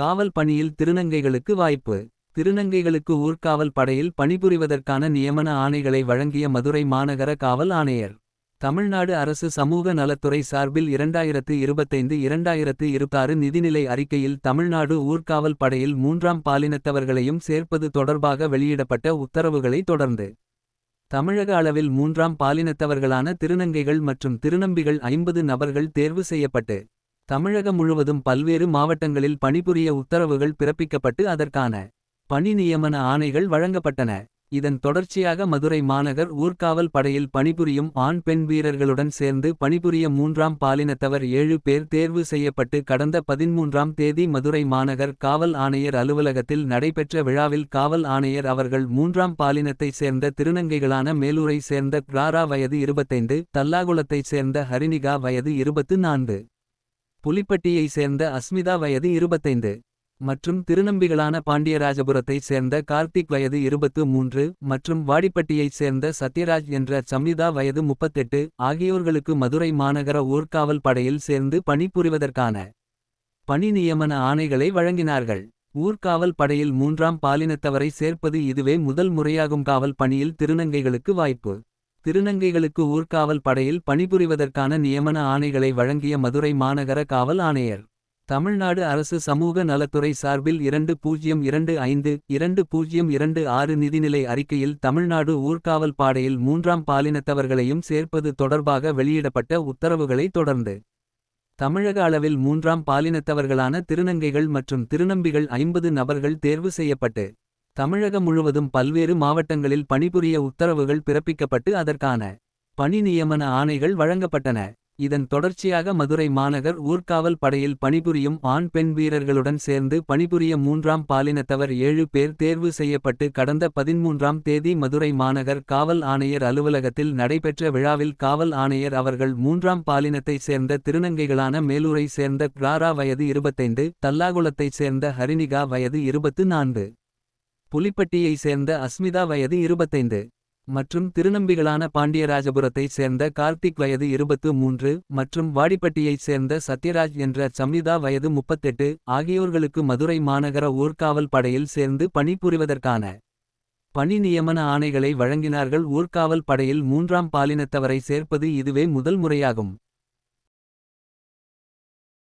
காவல் பணியில் திருநங்கைகளுக்கு வாய்ப்பு. திருநங்கைகளுக்கு ஊர்காவல் படையில் பணிபுரிவதற்கான நியமன ஆணைகளை வழங்கிய மதுரை மாநகர காவல் ஆணையர். தமிழ்நாடு அரசு சமூக நலத்துறை சார்பில் இரண்டாயிரத்து இருபத்தைந்து இரண்டாயிரத்து இருபத்தாறு நிதிநிலை அறிக்கையில் தமிழ்நாடு ஊர்காவல் படையில் மூன்றாம் பாலினத்தவர்களையும் சேர்ப்பது தொடர்பாக வெளியிடப்பட்ட உத்தரவுகளை தொடர்ந்து. தமிழக அளவில் மூன்றாம் பாலினத்தவர்களான திருநங்கைகள் மற்றும் திருநம்பிகள் ஐம்பது நபர்கள் தேர்வு செய்யப்பட்டு தமிழகம் முழுவதும் பல்வேறு மாவட்டங்களில் பணிபுரிய உத்தரவுகள் பிறப்பிக்கப்பட்டு அதற்கான பணி நியமன ஆணைகள் வழங்கப்பட்டன. இதன் தொடர்ச்சியாக மதுரை மாநகர் ஊர்காவல் படையில் பணிபுரியும் ஆண் பெண் வீரர்களுடன் சேர்ந்து பணிபுரிய மூன்றாம் பாலினத்தவர் ஏழு பேர் தேர்வு செய்யப்பட்டு கடந்த பதிமூன்றாம் தேதி மதுரை மாநகர் காவல் ஆணையர் அலுவலகத்தில் நடைபெற்ற விழாவில் காவல் ஆணையர் அவர்கள் மூன்றாம் பாலினத்தைச் சேர்ந்த திருநங்கைகளான மேலூரை சேர்ந்த கிளாரா வயது இருபத்தைந்து தல்லாகுளத்தைச் சேர்ந்த ஹரிணிகா வயது இருபத்து நான்கு. புலிப்பட்டியை சேர்ந்த அஸ்மிதா வயது இருபத்தைந்து மற்றும் திருநம்பிகளான பாண்டியராஜபுரத்தைச் சேர்ந்த கார்த்திக் வயது இருபத்து மூன்று மற்றும் வாடிப்பட்டியைச் சேர்ந்த சத்யராஜ் என்ற சம்யுதா வயது முப்பத்தெட்டு ஆகியோர்களுக்கு மதுரை மாநகர ஊர்காவல் படையில் சேர்ந்து பணிபுரிவதற்கான பணி நியமன ஆணைகளை வழங்கினார்கள். ஊர்காவல் படையில் மூன்றாம் பாலினத்தவரை சேர்ப்பது இதுவே முதல் முறையாகும் காவல் பணியில் திருநங்கைகளுக்கு வாய்ப்பு. திருநங்கைகளுக்கு ஊர்காவல் படையில் பணிபுரிவதற்கான நியமன ஆணைகளை வழங்கிய மதுரை மாநகர காவல் ஆணையர். தமிழ்நாடு அரசு சமூக நலத்துறை சார்பில் இரண்டு பூஜ்ஜியம் இரண்டு ஐந்து இரண்டு பூஜ்ஜியம் இரண்டு ஆறு நிதிநிலை அறிக்கையில் தமிழ்நாடு ஊர்காவல் பாடையில் மூன்றாம் பாலினத்தவர்களையும் சேர்ப்பது தொடர்பாக வெளியிடப்பட்ட உத்தரவுகளை தொடர்ந்து. தமிழக அளவில் மூன்றாம் பாலினத்தவர்களான திருநங்கைகள் மற்றும் திருநம்பிகள் ஐம்பது நபர்கள் தேர்வு செய்யப்பட்டு தமிழகம் முழுவதும் பல்வேறு மாவட்டங்களில் பணிபுரிய உத்தரவுகள் பிறப்பிக்கப்பட்டு அதற்கான பணி நியமன ஆணைகள் வழங்கப்பட்டன. இதன் தொடர்ச்சியாக மதுரை மாநகர் ஊர்காவல் படையில் பணிபுரியும் ஆண் பெண் வீரர்களுடன் சேர்ந்து பணிபுரிய மூன்றாம் பாலினத்தவர் ஏழு பேர் தேர்வு செய்யப்பட்டு கடந்த பதிமூன்றாம் தேதி மதுரை மாநகர் காவல் ஆணையர் அலுவலகத்தில் நடைபெற்ற விழாவில் காவல் ஆணையர் அவர்கள் மூன்றாம் பாலினத்தைச் சேர்ந்த திருநங்கைகளான மேலூரை சேர்ந்த கிளாரா வயது இருபத்தைந்து தல்லாகுளத்தைச் சேர்ந்த ஹரிணிகா வயது இருபத்து நான்கு. புலிப்பட்டியை சேர்ந்த அஸ்மிதா வயது இருபத்தைந்து மற்றும் திருநம்பிகளான பாண்டியராஜபுரத்தைச் சேர்ந்த கார்த்திக் வயது இருபத்து மூன்று மற்றும் வாடிப்பட்டியைச் சேர்ந்த சத்யராஜ் என்ற சம்யுதா வயது முப்பத்தெட்டு ஆகியோர்களுக்கு மதுரை மாநகர ஊர்காவல் படையில் சேர்ந்து பணிபுரிவதற்கான பணி நியமன ஆணைகளை வழங்கினார்கள். ஊர்காவல் படையில் மூன்றாம் பாலினத்தவரை சேர்ப்பது இதுவே முதல் முறையாகும்.